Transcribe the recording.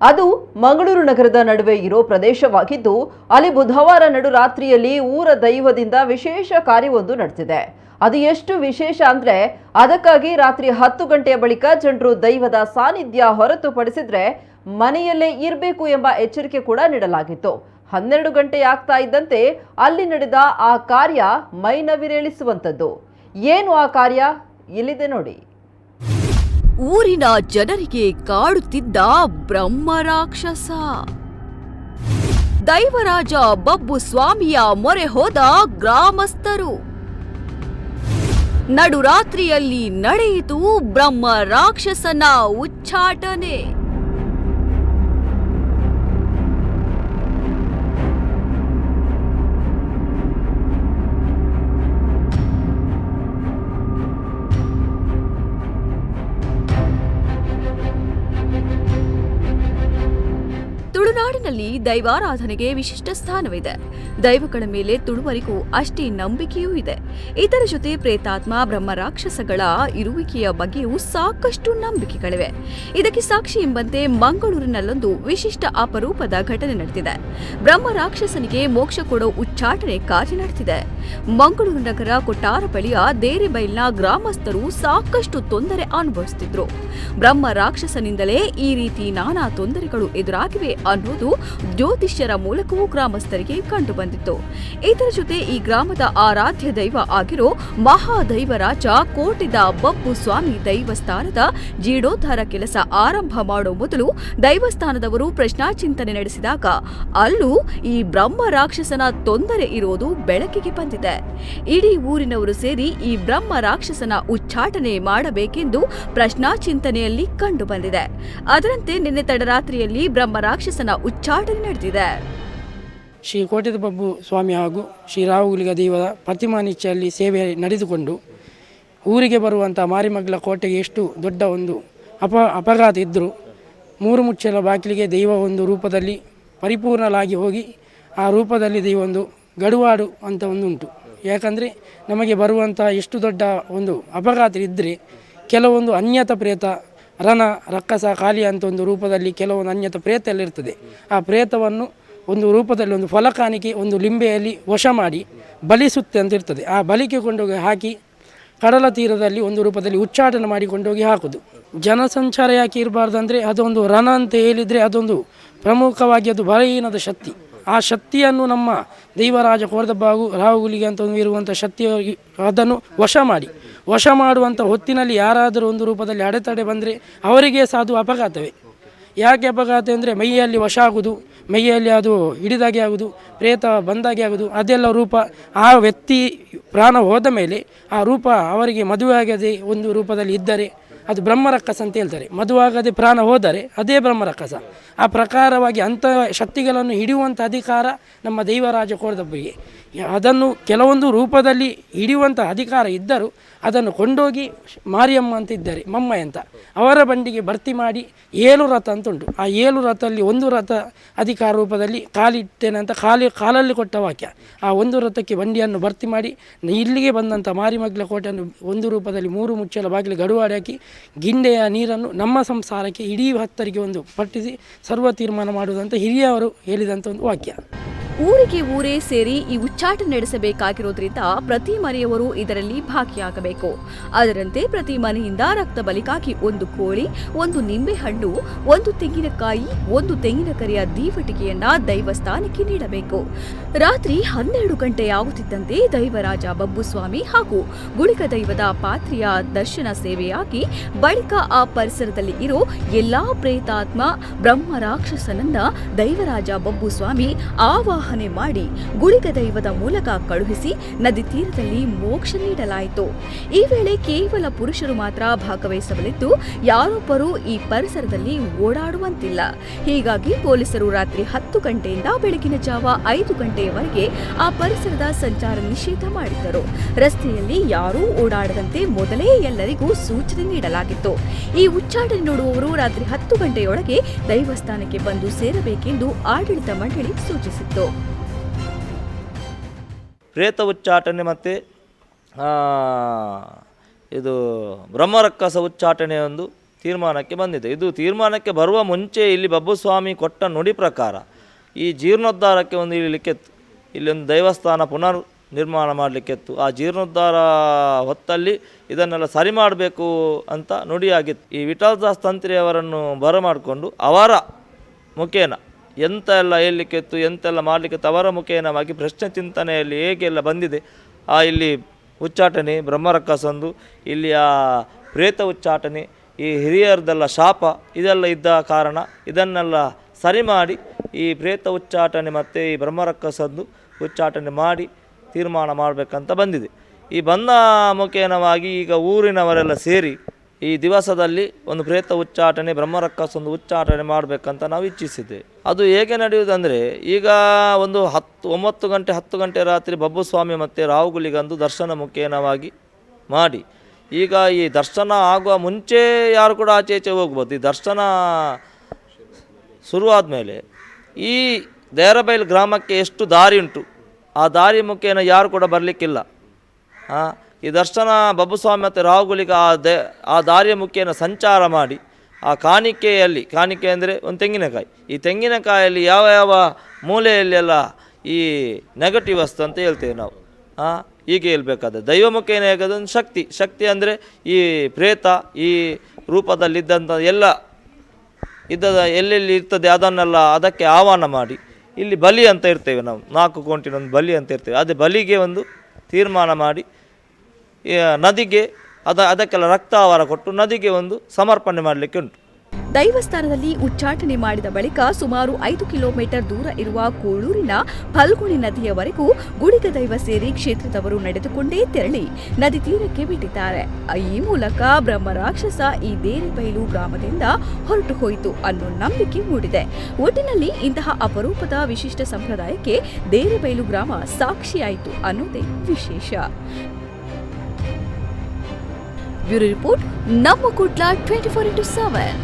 ಅದು ಮಂಗಳೂರು ನಗರದ ನಡುವೆ ಇರೋ ಪ್ರದೇಶವಾಗಿದ್ದು, ಅಲ್ಲಿ ಬುಧವಾರ ನಡು ರಾತ್ರಿಯಲ್ಲಿ ಊರ ದೈವದಿಂದ ವಿಶೇಷ ಕಾರ್ಯವೊಂದು ನಡೆದಿದೆ. ಅದು ಎಷ್ಟು ವಿಶೇಷ ಅಂದ್ರೆ, ಅದಕ್ಕಾಗಿ ರಾತ್ರಿ ಹತ್ತು ಗಂಟೆಯ ಬಳಿಕ ಜನರು ದೈವದ ಸಾನ್ನಿಧ್ಯ ಹೊರತುಪಡಿಸಿದ್ರೆ ಮನೆಯಲ್ಲೇ ಇರಬೇಕು ಎಂಬ ಎಚ್ಚರಿಕೆ ಕೂಡ ನೀಡಲಾಗಿತ್ತು. ಹನ್ನೆರಡು ಗಂಟೆ ಆಗ್ತಾ ಇದ್ದಂತೆ ಅಲ್ಲಿ ನಡೆದ ಆ ಕಾರ್ಯ ಮೈನವಿರೇಳಿಸುವಂಥದ್ದು. ಏನು ಆ ಕಾರ್ಯ? ಇಲ್ಲಿದೆ ನೋಡಿ. ಊರಿನ ಜನರಿಗೆ ಕಾಡುತ್ತಿದ್ದ ಬ್ರಹ್ಮ ರಾಕ್ಷಸ ದೈವರಾಜ ಬಬ್ಬು ಸ್ವಾಮಿಯ ಮೊರೆ ಹೋದ ಗ್ರಾಮಸ್ಥರು. ನಡುರಾತ್ರಿಯಲ್ಲಿ ನಡೆಯಿತು ಬ್ರಹ್ಮ ರಾಕ್ಷಸನ ಉಚ್ಚಾಟನೆ. ತುಳುನಾಡಿನಲ್ಲಿ ದೈವಾರಾಧನೆಗೆ ವಿಶಿಷ್ಟ ಸ್ಥಾನವಿದೆ. ದೈವಗಳ ಮೇಲೆ ತುಳುವರಿಗೂ ಅಷ್ಟೇ ನಂಬಿಕೆಯೂ ಇದೆ. ಇದರ ಜೊತೆ ಪ್ರೇತಾತ್ಮ, ಬ್ರಹ್ಮ ರಾಕ್ಷಸಗಳ ಇರುವಿಕೆಯ ಬಗ್ಗೆಯೂ ಸಾಕಷ್ಟು ನಂಬಿಕೆಗಳಿವೆ. ಇದಕ್ಕೆ ಸಾಕ್ಷಿ ಎಂಬಂತೆ ಮಂಗಳೂರಿನಲ್ಲೊಂದು ವಿಶಿಷ್ಟ ಅಪರೂಪದ ಘಟನೆ ನಡೆದಿದೆ. ಬ್ರಹ್ಮ ರಾಕ್ಷಸನಿಗೆ ಮೋಕ್ಷ ಕೊಡೋ ಉಚ್ಚಾಟನೆ ಕಾರ್ಯ ನಡೆದಿದೆ. ಮಂಗಳೂರು ನಗರ ಕೊಟ್ಟಾರ ಬಳಿಯ ದೇರೆಬೈಲ್ನ ಗ್ರಾಮಸ್ಥರು ಸಾಕಷ್ಟು ತೊಂದರೆ ಅನುಭವಿಸುತ್ತಿದ್ರು. ಬ್ರಹ್ಮ ರಾಕ್ಷಸನಿಂದಲೇ ಈ ರೀತಿ ನಾನಾ ತೊಂದರೆಗಳು ಎದುರಾಗಿವೆ ಅನ್ನೋದು ಜ್ಯೋತಿಷ್ಯರ ಮೂಲಕವೂ ಗ್ರಾಮಸ್ಥರಿಗೆ ಕಂಡುಬಂದಿತ್ತು. ಇದರ ಜೊತೆ ಈ ಗ್ರಾಮದ ಆರಾಧ್ಯ ದೈವ ಆಗಿರೋ ಮಹಾದೈವರಾಜ ಕೋಟಿದ ಬಬ್ಬು ಸ್ವಾಮಿ ದೈವಸ್ಥಾನದ ಜೀರ್ಣೋದ್ಧಾರ ಕೆಲಸ ಆರಂಭ ಮಾಡೋ ಮೊದಲು ದೈವಸ್ಥಾನದವರು ಪ್ರಶ್ನಾಚಿಂತನೆ ನಡೆಸಿದಾಗ ಅಲ್ಲೂ ಈ ಬ್ರಹ್ಮ ರಾಕ್ಷಸನ ತೊಂದರೆ ಇರೋದು ಬೆಳಕಿಗೆ ಬಂದಿದೆ. ಇಡೀ ಊರಿನವರು ಸೇರಿ ಈ ಬ್ರಹ್ಮ ರಾಕ್ಷಸನ ಉಚ್ಚಾಟನೆ ಮಾಡಬೇಕೆಂದು ಪ್ರಶ್ನಾಚಿಂತನೆಯಲ್ಲಿ ಕಂಡುಬಂದಿದೆ. ಅದರಂತೆ ನಿನ್ನೆ ತಡರಾತ್ರಿಯಲ್ಲಿ ಬ್ರಹ್ಮ ರಾಕ್ಷಸನ ನಡೆದಿದೆ. ಶ್ರೀ ಕೋಟೆದ ಬಬ್ಬು ಸ್ವಾಮಿ ಹಾಗೂ ಶ್ರೀ ರಾಹುಲಿಗ ಪ್ರತಿಮಾ ನಿಚ್ಚೆಯಲ್ಲಿ ಸೇವೆ ನಡೆದುಕೊಂಡು ಊರಿಗೆ ಬರುವಂಥ ಮಾರಿಮಗ್ಲ ಕೋಟೆಗೆ ಎಷ್ಟು ದೊಡ್ಡ ಒಂದು ಅಪ ಅಪಘಾತ ಇದ್ದರೂ ಮೂರು ಮುಚ್ಚಲ ಬಾಗಿಲಿಗೆ ದೈವ ಒಂದು ರೂಪದಲ್ಲಿ ಪರಿಪೂರ್ಣಲಾಗಿ ಹೋಗಿ ಆ ರೂಪದಲ್ಲಿ ದೈವ ಒಂದು ಗಡುವಾಡು ಅಂತ ಒಂದು ಉಂಟು ಯಾಕಂದರೆ ನಮಗೆ ಬರುವಂಥ ಎಷ್ಟು ದೊಡ್ಡ ಒಂದು ಅಪಘಾತ ಇದ್ದರೆ ಕೆಲವೊಂದು ಅನ್ಯತ ಪ್ರೇತ ರಣ ರಕ್ಕಸ ಖಾಲಿ ಅಂತ ಒಂದು ರೂಪದಲ್ಲಿ ಕೆಲವೊಂದು ಅನ್ಯತ ಪ್ರೇತ ಎಲ್ಲ ಇರ್ತದೆ ಆ ಪ್ರೇತವನ್ನು ಒಂದು ರೂಪದಲ್ಲಿ ಒಂದು ಫಲಕಾನಿಕೆ ಒಂದು ಲಿಂಬೆಯಲ್ಲಿ ವಶ ಮಾಡಿ ಬಲಿಸುತ್ತೆ ಅಂತ ಇರ್ತದೆ. ಆ ಬಲಿಕೆ ಕೊಂಡೋಗಿ ಹಾಕಿ ಕಡಲ ತೀರದಲ್ಲಿ ಒಂದು ರೂಪದಲ್ಲಿ ಉಚ್ಚಾಟನೆ ಮಾಡಿ ಕೊಂಡೋಗಿ ಹಾಕೋದು. ಜನಸಂಚಾರ ಯಾಕೆ ಇರಬಾರ್ದು ಅಂದರೆ ಅದೊಂದು ರಣ ಅಂತ ಹೇಳಿದರೆ ಅದೊಂದು ಪ್ರಮುಖವಾಗಿ ಅದು ಬಲಹೀನದ ಶಕ್ತಿ. ಆ ಶಕ್ತಿಯನ್ನು ನಮ್ಮ ದೈವರಾಜ ಕೋರ್ದಬ್ಬಾಗು ರಾಹುಗುಲಿಗೆ ಅಂತ ಇರುವಂಥ ಶಕ್ತಿ ಅದನ್ನು ವಶ ಮಾಡಿ. ವಶ ಮಾಡುವಂಥ ಹೊತ್ತಿನಲ್ಲಿ ಯಾರಾದರೂ ಒಂದು ರೂಪದಲ್ಲಿ ಅಡೆತಡೆ ಬಂದರೆ ಅವರಿಗೆ ಸಾಧು ಅಪಘಾತವೇ. ಯಾಕೆ ಅಪಘಾತ ಅಂದರೆ ಮೈಯಲ್ಲಿ ವಶ ಆಗುವುದು, ಮೈಯಲ್ಲಿ ಅದು ಹಿಡಿದಾಗೆ ಆಗುವುದು, ಪ್ರೇತ ಬಂದಾಗೆ ಆಗುವುದು, ಅದೆಲ್ಲ ರೂಪ ಆ ವ್ಯಕ್ತಿ ಪ್ರಾಣ ಹೋದ ಮೇಲೆ ಆ ರೂಪ ಅವರಿಗೆ ಮದುವೆ ಆಗದೆ ಒಂದು ರೂಪದಲ್ಲಿ ಇದ್ದರೆ ಅದು ಬ್ರಹ್ಮರಕ್ಕಸ ಅಂತ ಹೇಳ್ತಾರೆ. ಮದುವಾಗದೆ ಪ್ರಾಣ ಹೋದರೆ ಅದೇ ಬ್ರಹ್ಮರಕ್ಕಸ. ಆ ಪ್ರಕಾರವಾಗಿ ಅಂಥ ಶಕ್ತಿಗಳನ್ನು ಹಿಡಿಯುವಂಥ ಅಧಿಕಾರ ನಮ್ಮ ದೈವರಾಜ ಕೋರದಬ್ಬರಿಗೆ. ಅದನ್ನು ಕೆಲವೊಂದು ರೂಪದಲ್ಲಿ ಹಿಡಿಯುವಂಥ ಅಧಿಕಾರ ಇದ್ದರೂ ಅದನ್ನು ಕೊಂಡೋಗಿ ಮಾರಿಯಮ್ಮ ಅಂತ ಇದ್ದಾರೆ ಮಮ್ಮ ಅಂತ. ಅವರ ಬಂಡಿಗೆ ಭರ್ತಿ ಮಾಡಿ ಏಳು ರಥ ಅಂತ ಉಂಟು ಆ ಏಳು ರಥದಲ್ಲಿ ಒಂದು ರಥ ಅಧಿಕಾರ ರೂಪದಲ್ಲಿ ಕಾಲಿಟ್ಟೇನೆ ಅಂತ ಕಾಲಿ, ಕಾಲಲ್ಲಿ ಕೊಟ್ಟ ವಾಕ್ಯ. ಆ ಒಂದು ರಥಕ್ಕೆ ಬಂಡಿಯನ್ನು ಭರ್ತಿ ಮಾಡಿ ಇಲ್ಲಿಗೆ ಬಂದಂಥ ಮಾರಿಮಗ್ಲ ಕೋಟೆಯನ್ನು ಒಂದು ರೂಪದಲ್ಲಿ ಮೂರು ಮುಚ್ಚಲ ಬಾಗಿಲು ಗಡುವಾಡಿ ಹಾಕಿ ಗಿಂಡೆಯ ನೀರನ್ನು ನಮ್ಮ ಸಂಸಾರಕ್ಕೆ ಇಡೀ ಹತ್ತರಿಗೆ ಒಂದು ಪಟ್ಟಿಸಿ ಸರ್ವ ತೀರ್ಮಾನ ಮಾಡುವುದಂತ ಹಿರಿಯವರು ಹೇಳಿದಂಥ ಒಂದು ವಾಕ್ಯ. ಊರಿಗೆ ಊರೇ ಸೇರಿ ಈ ಉಚ್ಚಾಟ ನಡೆಸಬೇಕಾಗಿರೋದ್ರಿಂದ ಪ್ರತಿ ಮನೆಯವರು ಇದರಲ್ಲಿ ಭಾಗಿಯಾಗಬೇಕು. ಅದರಂತೆ ಪ್ರತಿ ಮನೆಯಿಂದ ರಕ್ತ ಬಲಿಗಾಗಿ ಒಂದು ಕೋಳಿ, ಒಂದು ನಿಂಬೆಹಣ್ಣು ಒಂದು ತೆಂಗಿನಕಾಯಿ, ಒಂದು ತೆಂಗಿನಕರಿಯ ದೀವಟಿಕೆಯನ್ನ ದೈವಸ್ಥಾನಕ್ಕೆ ನೀಡಬೇಕು. ರಾತ್ರಿ ಹನ್ನೆರಡು ಗಂಟೆಯಾಗುತ್ತಿದ್ದಂತೆ ದೈವರಾಜ ಬಬ್ಬುಸ್ವಾಮಿ ಹಾಗೂ ಗುಳಿಕ ದೈವದ ಪಾತ್ರಿಯ ದರ್ಶನ ಸೇವೆಯಾಗಿ ಬಳಿಕ ಆ ಪರಿಸರದಲ್ಲಿ ಇರೋ ಎಲ್ಲಾ ಪ್ರೇತಾತ್ಮ ಬ್ರಹ್ಮ ರಾಕ್ಷಸನನ್ನ ದೈವರಾಜ ಬಬ್ಬುಸ್ವಾಮಿ ಆವಾಹನೆ ಮಾಡಿ ಗುಳಿಗ ದೈವದ ಮೂಲಕ ಕಳುಹಿಸಿ ನದಿ ತೀರದಲ್ಲಿ ಮೋಕ್ಷ ನೀಡಲಾಯಿತು. ಈ ವೇಳೆ ಕೇವಲ ಪುರುಷರು ಮಾತ್ರ ಭಾಗವಹಿಸಬಲಿದ್ದು ಯಾರೊಬ್ಬರೂ ಈ ಪರಿಸರದಲ್ಲಿ ಓಡಾಡುವಂತಿಲ್ಲ. ಹೀಗಾಗಿ ಪೊಲೀಸರು ರಾತ್ರಿ ಹತ್ತು ಗಂಟೆಯಿಂದ ಬೆಳಗಿನ ಜಾವ ಐದು ಗಂಟೆಯವರೆಗೆ ಆ ಪರಿಸರದ ಸಂಚಾರ ನಿಷೇಧ ಮಾಡಿದ್ದರು. ರಸ್ತೆಯಲ್ಲಿ ಯಾರೂ ಓಡಾಡದಂತೆ ಮೊದಲೇ ಎಲ್ಲರಿಗೂ ಸೂಚನೆ ನೀಡಲಾಗಿತ್ತು. ಈ ಉಚ್ಚಾಟನೆ ನೋಡುವವರು ರಾತ್ರಿ ಹತ್ತು ಗಂಟೆಯೊಳಗೆ ದೈವಸ್ಥಾನಕ್ಕೆ ಬಂದು ಸೇರಬೇಕೆಂದು ಆಡಳಿತ ಮಂಡಳಿ ಸೂಚಿಸಿತ್ತು. ಪ್ರೇತ ಉಚ್ಚಾಟನೆ ಮತ್ತು ಇದು ಬ್ರಹ್ಮರಕ್ಕಸ ಉಚ್ಚಾಟನೆ ಒಂದು ತೀರ್ಮಾನಕ್ಕೆ ಬಂದಿದೆ. ಇದು ತೀರ್ಮಾನಕ್ಕೆ ಬರುವ ಮುಂಚೆ ಇಲ್ಲಿ ಬಬ್ಬುಸ್ವಾಮಿ ಕೊಟ್ಟ ನುಡಿ ಪ್ರಕಾರ ಈ ಜೀರ್ಣೋದ್ಧಾರಕ್ಕೆ ಒಂದು ಇಲ್ಲಿಕ್ಕೆತ್ತು ಇಲ್ಲಿ ಒಂದು ದೇವಸ್ಥಾನ ಪುನರ್ ನಿರ್ಮಾಣ ಮಾಡಲಿಕ್ಕಿತ್ತು. ಆ ಜೀರ್ಣೋದ್ಧಾರ ಹೊತ್ತಲ್ಲಿ ಇದನ್ನೆಲ್ಲ ಸರಿ ಮಾಡಬೇಕು ಅಂತ ನುಡಿಯಾಗಿತ್ತು. ಈ ವಿಠಲದಾಸ್ ತಂತ್ರಿಯವರನ್ನು ಬರಮಾಡಿಕೊಂಡು ಅವರ ಮುಖೇನ ಎಂತ ಎಲ್ಲ ಹೇಳಲಿಕ್ಕಿತ್ತು ಎಂತೆಲ್ಲ ಮಾಡಲಿಕ್ಕೆ ತವರ ಮುಖೇನವಾಗಿ ಪ್ರಶ್ನೆ ಚಿಂತನೆಯಲ್ಲಿ ಹೇಗೆಲ್ಲ ಬಂದಿದೆ. ಆ ಇಲ್ಲಿ ಉಚ್ಚಾಟನೆ ಬ್ರಹ್ಮರಕ್ಕಸಂದು ಇಲ್ಲಿ ಆ ಪ್ರೇತ ಉಚ್ಚಾಟನೆ, ಈ ಹಿರಿಯರದೆಲ್ಲ ಶಾಪ, ಇದೆಲ್ಲ ಇದ್ದ ಕಾರಣ, ಇದನ್ನೆಲ್ಲ ಸರಿ ಮಾಡಿ, ಈ ಪ್ರೇತ ಉಚ್ಚಾಟನೆ ಮತ್ತು ಈ ಬ್ರಹ್ಮರಕ್ಕಸಂದು ಉಚ್ಚಾಟನೆ ಮಾಡಿ ತೀರ್ಮಾನ ಮಾಡಬೇಕಂತ ಬಂದಿದೆ. ಈ ಬಂದ ಮುಖೇನವಾಗಿ ಈಗ ಊರಿನವರೆಲ್ಲ ಸೇರಿ ಈ ದಿವಸದಲ್ಲಿ ಒಂದು ಪ್ರೇತ ಉಚ್ಚಾಟನೆ ಬ್ರಹ್ಮರಕ್ಕಸೊಂದು ಉಚ್ಚಾಟನೆ ಮಾಡಬೇಕಂತ ನಾವು ಇಚ್ಛಿಸಿದ್ದೆ ಅದು ಹೇಗೆ ನಡೆಯುವುದಂದರೆ ಈಗ ಒಂದು ಹತ್ತು ಒಂಬತ್ತು ಗಂಟೆ ಹತ್ತು ಗಂಟೆ ರಾತ್ರಿ ಬಬ್ಬುಸ್ವಾಮಿ ಮತ್ತು ರಾಹುಗುಲಿಗಂದು ದರ್ಶನ ಮುಖೇನವಾಗಿ ಮಾಡಿ. ಈಗ ಈ ದರ್ಶನ ಆಗುವ ಮುಂಚೆ ಯಾರು ಕೂಡ ಆಚೆ ಈಚೆ ಹೋಗ್ಬೋದು. ಈ ದರ್ಶನ ಶುರುವಾದ ಮೇಲೆ ಈ ದೇರಬೈಲ್ ಗ್ರಾಮಕ್ಕೆ ಎಷ್ಟು ದಾರಿ ಉಂಟು ಆ ದಾರಿ ಮುಖೇನ ಯಾರು ಕೂಡ ಬರಲಿಕ್ಕಿಲ್ಲ. ಆ, ಈ ದರ್ಶನ ಬಬ್ಬುಸ್ವಾಮಿ ಮತ್ತು ರಾಹುಗಳಿಗೆ ಆ ದ, ಆ ದಾರಿಯ ಮುಖೇನ ಸಂಚಾರ ಮಾಡಿ ಆ ಕಾಣಿಕೆಯಲ್ಲಿ, ಕಾಣಿಕೆ ಅಂದರೆ ಒಂದು ತೆಂಗಿನಕಾಯಿ. ಈ ತೆಂಗಿನಕಾಯಲ್ಲಿ ಯಾವ ಯಾವ ಮೂಲೆಯಲ್ಲೆಲ್ಲ ಈ ನೆಗೆಟಿವ್ ವಸ್ತು ಅಂತ ಹೇಳ್ತೇವೆ ನಾವು. ಹೀಗೆ ಹೇಳ್ಬೇಕಾದ್ರೆ ದೈವ ಮುಖೇನ ಹೇಗೋದೊಂದು ಶಕ್ತಿ. ಶಕ್ತಿ ಅಂದರೆ ಈ ಪ್ರೇತ, ಈ ರೂಪದಲ್ಲಿದ್ದಂಥ ಎಲ್ಲ ಇದ್ದದ, ಎಲ್ಲೆಲ್ಲಿ ಇರ್ತದೆ ಅದನ್ನೆಲ್ಲ ಅದಕ್ಕೆ ಆಹ್ವಾನ ಮಾಡಿ. ಇಲ್ಲಿ ಬಲಿ ಅಂತ ಇರ್ತೇವೆ ನಾವು. ನಾಲ್ಕು ಕೋಂಟಿನ ಒಂದು ಬಲಿ ಅಂತ ಇರ್ತೇವೆ. ಅದೇ ಬಲಿಗೆ ಒಂದು ತೀರ್ಮಾನ ಮಾಡಿ ನದಿಗೆ, ಅದ, ಅದಕ್ಕೆಲ್ಲ ರಕ್ತಾಹಾರ ಕೊಟ್ಟು ನದಿಗೆ ಒಂದು ಸಮರ್ಪಣೆ ಮಾಡಲಿಕ್ಕೆ ಉಂಟು. ದೈವಸ್ಥಾನದಲ್ಲಿ ಉಚ್ಚಾಟನೆ ಮಾಡಿದ ಬಳಿಕ ಸುಮಾರು ಐದು ಕಿಲೋಮೀಟರ್ ದೂರ ಇರುವ ಕೂಳೂರಿನ ಫಲ್ಗುಣಿ ನದಿಯವರೆಗೂ ಗುಡಿಗ ದೈವ ಸೇರಿ ಕ್ಷೇತ್ರದವರು ನಡೆದುಕೊಂಡೇ ತೆರಳಿ ನದಿ ತೀರಕ್ಕೆ ಬಿಟ್ಟಿದ್ದಾರೆ. ಈ ಮೂಲಕ ಬ್ರಹ್ಮರಾಕ್ಷಸ ಈ ದೇರಿಬೈಲು ಗ್ರಾಮದಿಂದ ಹೊರಟು ಹೋಯಿತು ಅನ್ನೋ ನಂಬಿಕೆ ಮೂಡಿದೆ. ಒಟ್ಟಿನಲ್ಲಿ ಇಂತಹ ಅಪರೂಪದ ವಿಶಿಷ್ಟ ಸಂಪ್ರದಾಯಕ್ಕೆ ದೇರಿಬೈಲು ಗ್ರಾಮ ಸಾಕ್ಷಿಯಾಯಿತು ಅನ್ನೋದೇ ವಿಶೇಷ. బ్యూరో రిపోర్ట్ నమ్మకుట్ల ట్వంటీ ఫోర్ ఇంటూ సెవెన్.